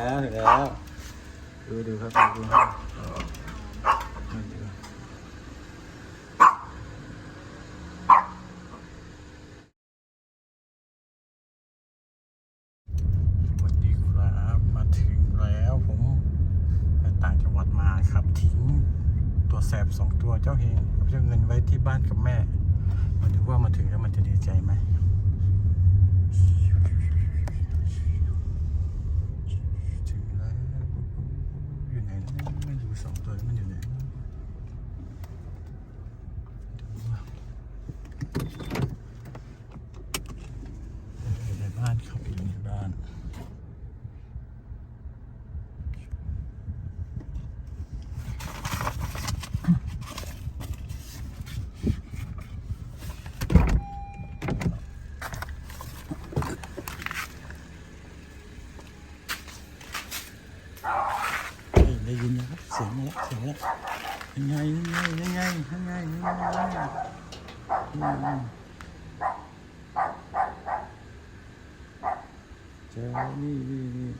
แล้วถึงแล้ว ดูดูครับดูดูครับดูสวัสดีครับมาถึงแล้วผมไปต่างจังหวัดมาครับ ทิ้งตัวแสบสองตัวเจ้าเฮงกับเจ้าเงินไว้ที่บ้านกับแม่ มาดูว่ามาถึงแล้วมันจะดีใจไหม ถึงแล้วอยู่ไหนนะไม่รู้สองตัวนี้มันอยู่ไหนนะดูว่าอยู่ในบ้านครับอยู่ในบ้าน เฮ้ยได้ยินแล้วครับเสียงแล้วเสียงแล้วยังไงยังไงยังไงยังไงยังไงยังไงอืมเจอนี่นี่นี่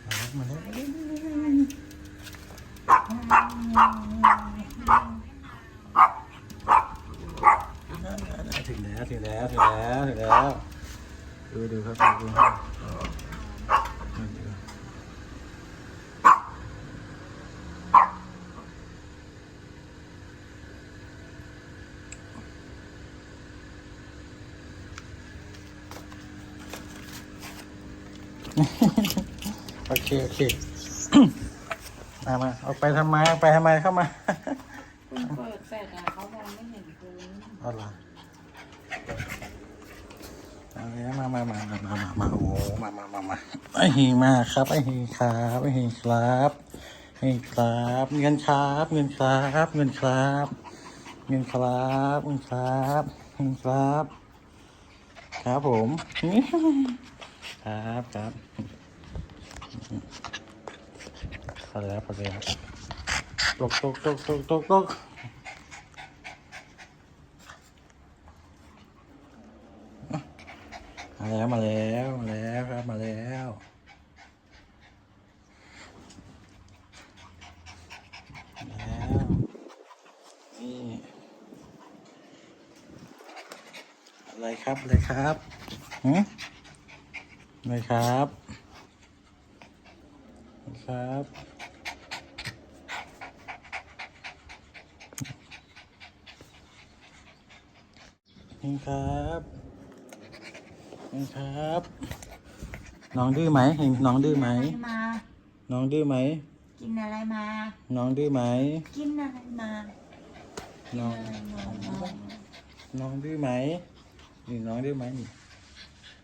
มาแล้วมาแล้ว ถึงแล้วถึงแล้วถึงแล้วถึงแล้วดูดูครับดูโอเคโอเค มามาเอาไปทำไมเอาไปทำไมเข้ามาคุณเปิดแฟลชอะเขามองไม่เห็นคุณเอาล่ะเอาแล้วมามามามามามามาโอ้โหมามามามาไอ้หิงมาครับไอ้หิงครับไอ้หิงครับไอ้หิงครับ เงินครับ เงินครับ เงินครับ เงินครับเงินครับเงินครับ ครับผม ครับครับ พอแล้วพอแล้วตกตกตกตกตกตกมาแล้วมาแล้วมาแล้วครับมาแล้วนี่อะไรครับอะไรครับหืมอะไรครับอะไรครับ นี่ครับนี่ครับ น้องดื้อไหมเห็นน้องดื้อไหม กินอะไรมา น้องดื้อไหม กินอะไรมา น้องดื้อไหม กินอะไรมา น้องอะไรมาน้องดื้อไหมนี่น้องดื้อไหมนี่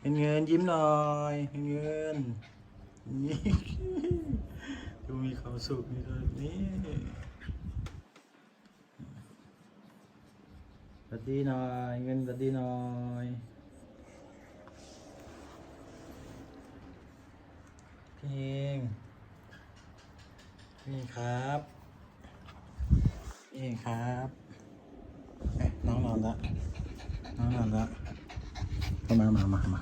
เป็นเงินยิ้มหน่อยเป็นเงินนี่ดูมีความสุขนี่เลยนี่ วัสดีหน่อยเงินสวัสดีหน่อยพี่เองพี่ครับพี่เองครับเอ๊ะน้องนอนละน้องนอนละมามามามามา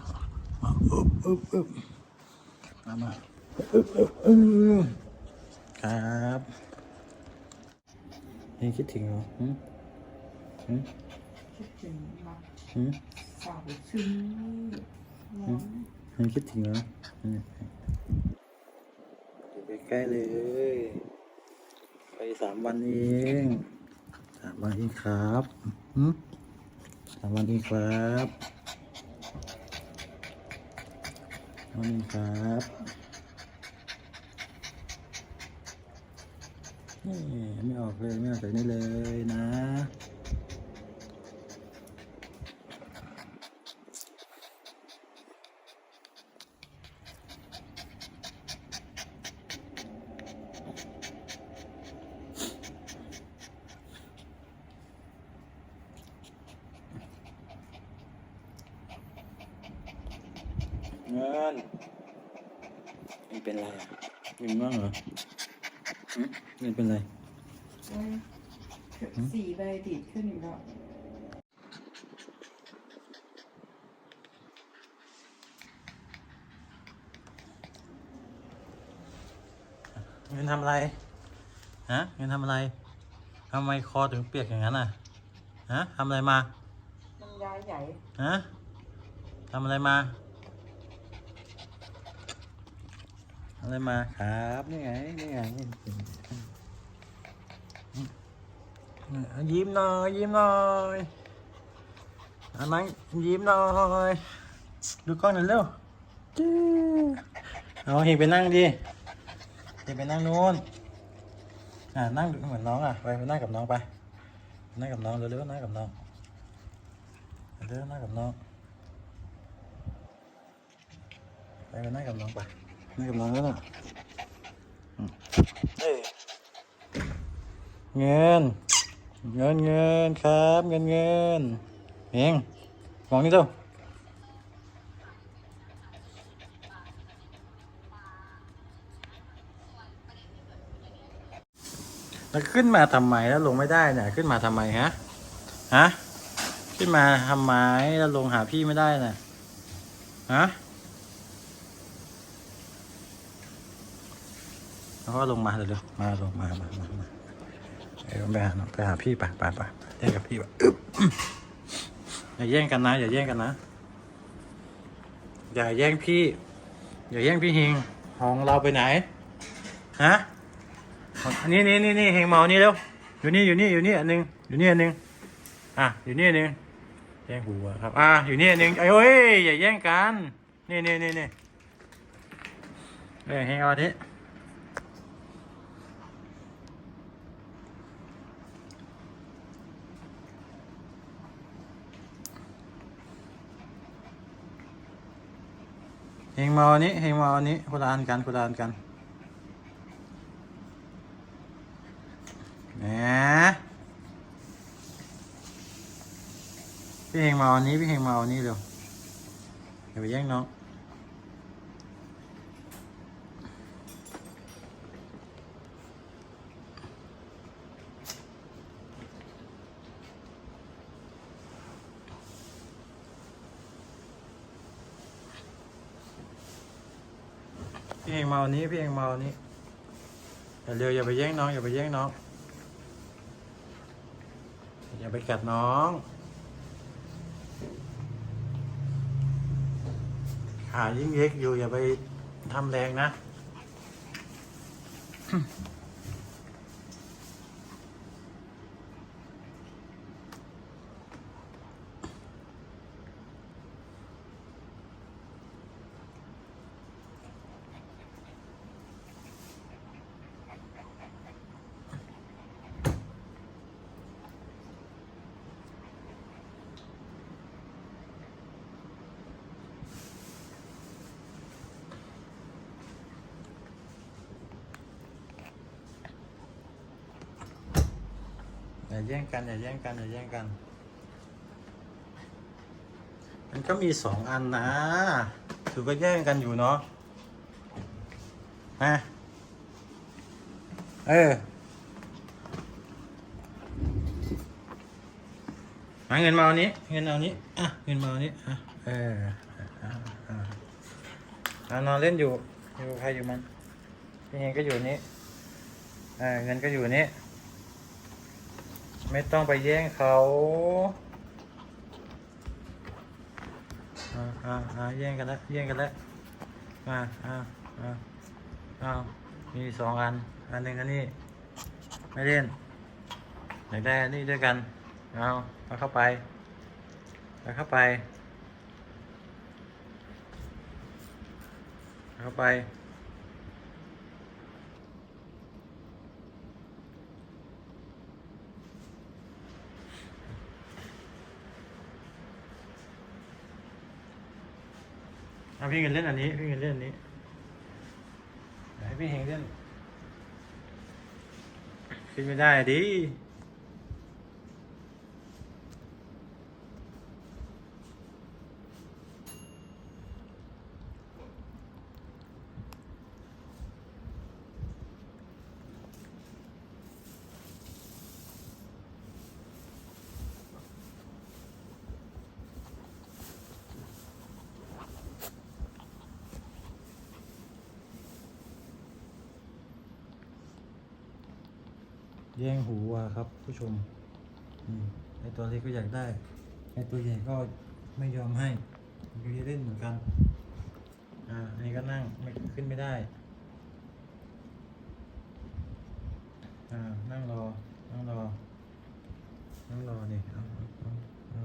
มาอึบอึบอึบมามาอึบอึบอึบครับยังคิดถึงเหรอหืมหืม คิดถึงมาหืมสาวซึ้งร้องยังคิดถึงเหรออืมอยู่ใกล้ๆเลย ไปสามวันเองสามวันเองครับหืมสามวันเองครับสามวันเองครับนี่ไม่ออกเลยไม่ออกจากนี่เลยนะ เงินมันเป็นไรอะเงินบ้างเหรอหึเงินเป็นไรเอ้ยสีใบติดขึ้นอีกแล้วเงินทำอะไร ฮะ เงินทำอะไร ทำไมคอถึงเปียกอย่างนั้นอะ ฮะ ทำอะไรมา มันยายใหญ่ ฮะ ทำอะไรมาทำ อะไรมาครับนี่ไงนี่ไงยิ้มหน่อยยิ้มหน่อยอันนั้นยิ้มหน่อยดูกล้องหน่อยเร็วเอาเฮงไปนั่งดิเฮงไปนั่งนู้นอ่านั่งเหมือนน้องอะไปไปนั่งกับน้องไปนั่งกับน้องเร็วๆนั่งกับน้องเร็วๆนั่งกับน้องไปไปนั่งกับน้องไป นั่งกับน้องแล้วนะเงิน เงินเงินครับ เงินเงินเองมองนี่เร็วแล้วขึ้นมาทำไมแล้วลงไม่ได้เนี่ยขึ้นมาทำไมฮะฮะขึ้นมาทำไมแล้วลงหาพี่ไม่ได้น่ะฮะ แล้วก็ลงมาเร็วๆมาลงมามามามาเอ้ยไปหาไปหาพี่ไปไปไปเล่นกับพี่ไปอึ๊บอย่าแย่งกันนะ อย่าแย่งกันนะ อย่าแย่งพี่ อย่าแย่งพี่เฮงของเราไปไหนฮะอันนี้นี่นี่นี่เฮงเมานี่เร็วอยู่นี่อยู่นี่อยู่นี่อันหนึงอยู่นี่อันหนึงอะอยู่นี่อันหนึงแย่งหัวครับอะอยู่นี่อันหนึงไอ้ยเอ้ยอย่าแย่งกันนี่นี่นี่นี่เอ้ยเฮงเอาอั เฮงมาอันนี้เฮงมาอันนี้คนละอันกันคนละอันกันแหมพี่เฮงมาวันนี้พี่เฮงมาวันนี้เร็วอย่าไปแย่งน้อง พี่เองเมาวันนี้พี่เองเมาวันนี้อย่าเร็วอย่าไปแย่งน้องอย่าไปแย่งน้อง อย่าไปกัดน้องขายิ่งเล็กอยู่อย่าไปทำแรงนะ อย่าแย่งกันอย่าแย่งกันอย่าแย่งกัน มันก็มีสองอันนะถือก็แย่งกันอยู่เนาะฮะเออมาเงินมาเอานี้ เงินเอานี้อะเงินมาเอานี้อะเอออะอะอะอะนอนเล่นอยู่อยู่ใครอยู่มันพี่เฮงก็อยู่นี้เออเงินก็อยู่นี้ ไม่ต้องไปแย่งเขาอ่าอ่าอ่าแย่งกันแล้วแย่งกันแล้วมาอ่าอ่าอ้าวมีสองอัน อันหนึ่งอันนี้ ไม่เล่นอยากได้อันนี้ด้วยกันเอาเอาเข้าไปเอาเข้าไปเอาเข้าไป เอาพี่เงินเล่นอันนี้ พี่เงินเล่นอันนี้เดี๋ยวให้พี่เฮงเล่นขึ้นไม่ได้ดิ แย่งหูวัวครับ ผู้ชมไอตัวเล็กก็อยากได้ไอตัวใหญ่ก็ไม่ยอมให้มันก็จะเล่นเหมือนกัน อ่าอันนี้ก็นั่งไม่ขึ้นไม่ได้ อ่า นั่งรอ นั่งรอ นั่งรอนี่เอาเอาเอาเอา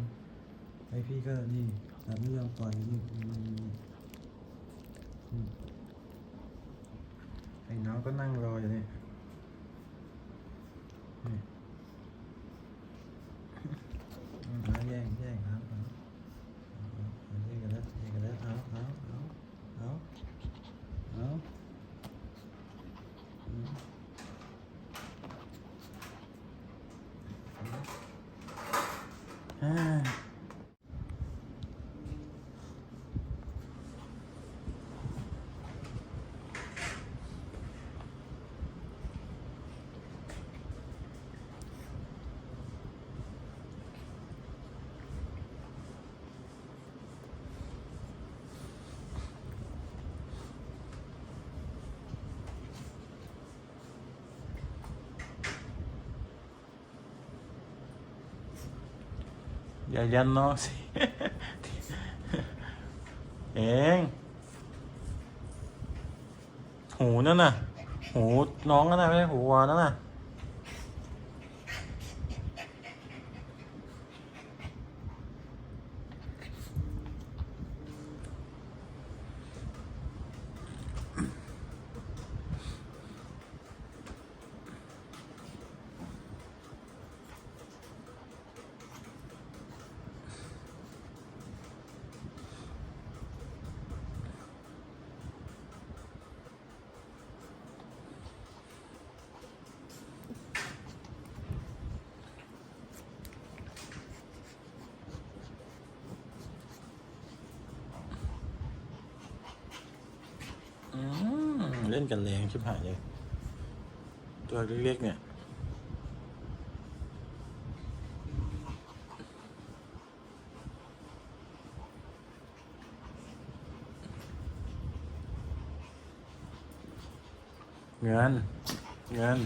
ไอพี่ก็นี่แต่ไม่ยอมปล่อยนี่ไอ้น้องก็นั่งรออยู่นี่นี่อืมเอาแย่งแย่งเอาเอาเอาเอาแย่งกันแล้วแย่งกันแล้วเอาเอาเอาเอาเอาอืม อ่า อย่ายันน้องสิเองหูนั่นน่ะ หูน้องนั่นน่ะไม่ใช่หูวานั่นน่ะ เล่นกันแรงชิบหายเลย ตัวเล็กๆเนี่ย เงิน เงิน